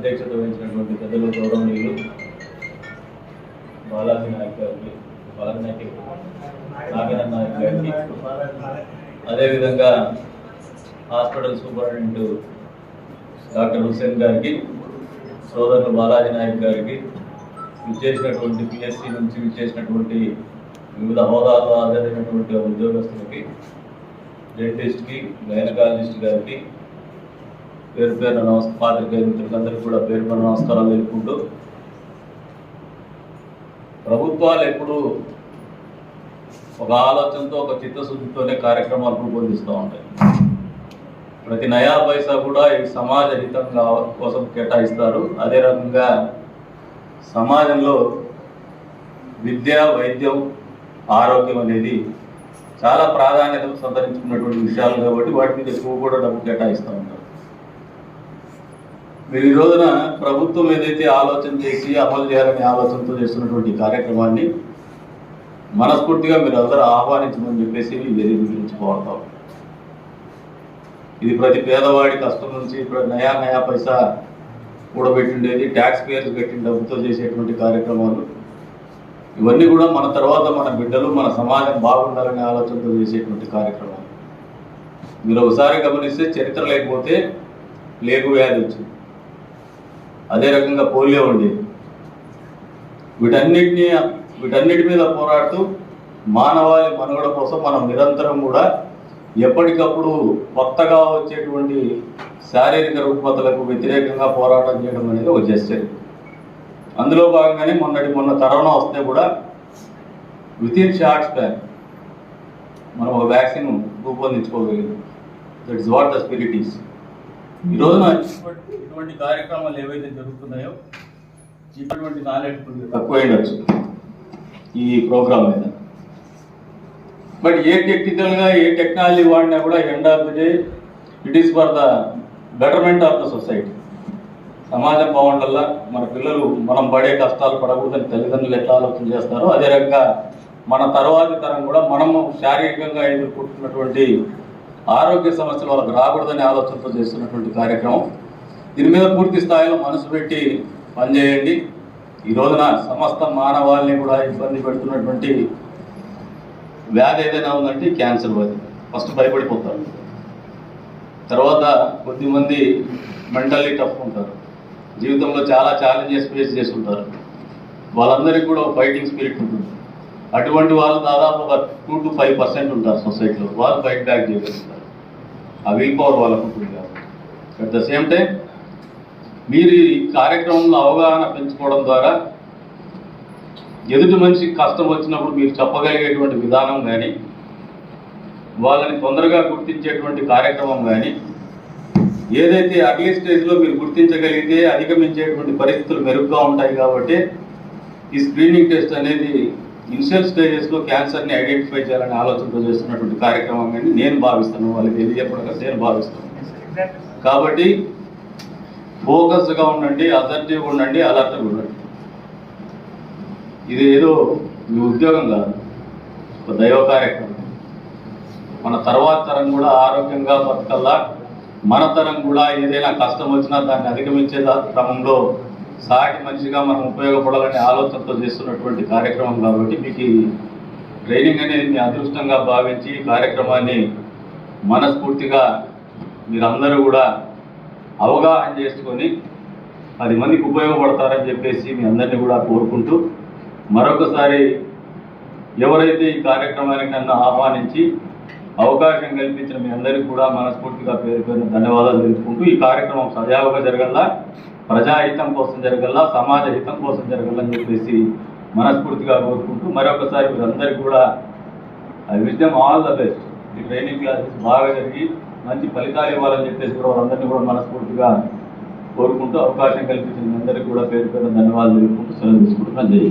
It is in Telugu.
అధ్యక్షత వహించినటువంటి పెద్దలు గౌరవనీయులు బాలాజీ నాయక్ గారికి బాలాజీ నాయక్ నాగేంద్ర నాయక్ గారికి అదేవిధంగా హాస్పిటల్ సూపరింటెండెంట్ డాక్టర్ హుసేన్ గారికి సోదరులు బాలాజీ నాయక్ గారికి విచ్చేసినటువంటి పిఎస్సి నుంచి విచ్చేసినటువంటి వివిధ హోదాల్లో ఆధారైనటువంటి ఉద్యోగస్తులకి డెంటిస్ట్కి గైనకాలజిస్ట్ గారికి పేరు పేరు నమస్కారం పాత్రికేయ మిత్రులందరికీ కూడా పేరు పేరు నమస్కారాలు తెలుపుకుంటూ ప్రభుత్వాలు ఎప్పుడు ఒక ఆలోచనతో ఒక చిత్తశుద్ధితోనే కార్యక్రమాలు రూపొందిస్తూ ఉంటాయి. ప్రతి నయా పైసా కూడా ఈ సమాజ హితం కోసం కేటాయిస్తారు. అదే రకంగా సమాజంలో విద్య వైద్యం ఆరోగ్యం అనేది చాలా ప్రాధాన్యత సంతరించుకున్నటువంటి విషయాలు కాబట్టి వాటి మీద ఎక్కువ కూడా డబ్బు కేటాయిస్తూ ఉంటారు. మీరు ఈ రోజున ప్రభుత్వం ఏదైతే ఆలోచన చేసి అమలు చేయాలనే ఆలోచనతో చేస్తున్నటువంటి కార్యక్రమాన్ని మనస్ఫూర్తిగా మీరు అందరూ ఆహ్వానించమని చెప్పేసి ఇది గురించి కోరుతాం ఇది ప్రతి పేదవాడి కష్టం నుంచి ఇప్పుడు నయా నయా పైసా కూడబెట్టిండేది ట్యాక్స్ పేర్స్ పెట్టిన డబ్బుతో చేసేటువంటి కార్యక్రమాలు. ఇవన్నీ కూడా మన తర్వాత మన బిడ్డలు మన సమాజం బాగుండాలనే ఆలోచనతో చేసేటువంటి కార్యక్రమాలు. మీరు ఒకసారి గమనిస్తే చరిత్ర లేకపోతే లేకు వ్యాధి వచ్చింది. అదే రకంగా పోలియో ఉండేది వీటన్నిటిని వీటన్నిటి మీద పోరాడుతూ మానవాళి మనుగడ కోసం మనం నిరంతరం కూడా ఎప్పటికప్పుడు కొత్తగా వచ్చేటువంటి శారీరక రుగ్మతలకు వ్యతిరేకంగా పోరాటం చేయడం అనేది ఒక జస్టర్ అందులో భాగంగానే మొన్నటి మొన్న కరోనా వస్తే కూడా విత్ ఇన్ షార్ట్ స్పాన్ మనం ఒక vaccine రూపొందించుకోగలిగాం. That is what the spirit is ఈ రోజున ఇటువంటి కార్యక్రమాలు ఏవైతే జరుగుతున్నాయో ఇటువంటి నాలెడ్జ్ తక్కువ ఉండొచ్చు ఈ ప్రోగ్రామ్ మీద. బట్ ఏ టెక్నికల్గా ఏ టెక్నాలజీ వాడినా కూడా end of the day it is for the betterment of the society సమాజం బాగుండాలా? మన పిల్లలు మనం పడే కష్టాలు పడకూడదని తల్లిదండ్రులు ఎట్లా ఆలోచన చేస్తారో అదే రకంగా మన తర్వాతి తరం కూడా మనము శారీరకంగా ఎదుర్కొంటున్నటువంటి ఆరోగ్య సమస్యలు వాళ్ళకి రాకూడదనే ఆలోచనతో చేస్తున్నటువంటి కార్యక్రమం. దీని మీద పూర్తి స్థాయిలో మనసు పెట్టి పనిచేయండి. ఈ రోజున సమస్త మానవాళ్ళని కూడా ఇబ్బంది పెడుతున్నటువంటి వ్యాధి ఏదైనా ఉందంటే క్యాన్సర్ వ్యాధి. ఫస్ట్ భయపడిపోతారు. తర్వాత కొద్దిమంది మెంటల్లీ టఫ్ ఉంటారు. జీవితంలో చాలా ఛాలెంజెస్ ఫేస్ చేసి ఉంటారు వాళ్ళందరికీ కూడా ఫైటింగ్ స్పిరిట్ ఉంటుంది. అటువంటి వాళ్ళు దాదాపు ఒక టూ టు ఫైవ్ పర్సెంట్ ఉంటారు సొసైటీలో వాళ్ళు ఫైట్ బ్యాక్ చేయగలుగుతారు ఆ విల్ పవర్ వాళ్ళకు ఉంటుంది కాబట్టి. అట్ ద సేమ్ టైం మీరు ఈ కార్యక్రమంలో అవగాహన పెంచుకోవడం ద్వారా ఎదుటి మనిషికి కష్టం వచ్చినప్పుడు మీరు చెప్పగలిగేటువంటి విధానం కానీ వాళ్ళని తొందరగా గుర్తించేటువంటి కార్యక్రమం కానీ ఏదైతే అర్లీ స్టేజ్లో మీరు గుర్తించగలిగితే అధిగమించేటువంటి పరిస్థితులు మెరుగ్గా ఉంటాయి కాబట్టి ఈ స్క్రీనింగ్ టెస్ట్ అనేది ఇనిషియల్ స్టేజెస్లో క్యాన్సర్ని ఐడెంటిఫై చేయాలనే ఆలోచనతో చేస్తున్నటువంటి కార్యక్రమం కానీ నేను భావిస్తాను వాళ్ళకి తెలియజెప్పడం నేను భావిస్తాను. కాబట్టి ఫోకస్గా ఉండండి అసర్టివ్గా ఉండండి అలర్ట్గా ఉండండి. ఇది ఏదో మీ ఉద్యోగం కాదు ఒక దైవ కార్యక్రమం. మన తర్వాత తరం కూడా ఆరోగ్యంగా బతకల్లా మన తరం కూడా ఏదైనా కష్టం వచ్చినా దాన్ని అధిగమించే క్రమంలో సాటి మనిషిగా మనం ఉపయోగపడాలనే ఆలోచనతో చేస్తున్నటువంటి కార్యక్రమం కాబట్టి మీకు ట్రైనింగ్ అనేది మీ అదృష్టంగా భావించి కార్యక్రమాన్ని మనస్ఫూర్తిగా మీరందరూ కూడా అవగాహన చేసుకొని పది మందికి ఉపయోగపడతారని చెప్పేసి మీ అందరినీ కూడా కోరుకుంటూ మరొకసారి ఎవరైతే ఈ కార్యక్రమానికి నన్ను ఆహ్వానించి అవకాశం కల్పించిన మీ అందరికీ కూడా మనస్ఫూర్తిగా పేరు పేరున ధన్యవాదాలు తెలుపుకుంటూ ఈ కార్యక్రమం సజావుగా జరగల్లా. ప్రజాహితం కోసం జరగల్లా సమాజ హితం కోసం జరగాలని చెప్పేసి మనస్ఫూర్తిగా కోరుకుంటూ మరొకసారి మీరందరికీ కూడా I wish them all the best. ఈ ట్రైనింగ్ క్లాసెస్ బాగా జరిగి మంచి ఫలితాలు ఇవ్వాలని చెప్పేసి కూడా వాళ్ళందరినీ కూడా మనస్ఫూర్తిగా కోరుకుంటూ అవకాశం కల్పించిన అందరికీ కూడా పేరు పేరు ధన్యవాదాలు తెలుపుకుంటూ సెలవు తీసుకుంటున్నాను. జై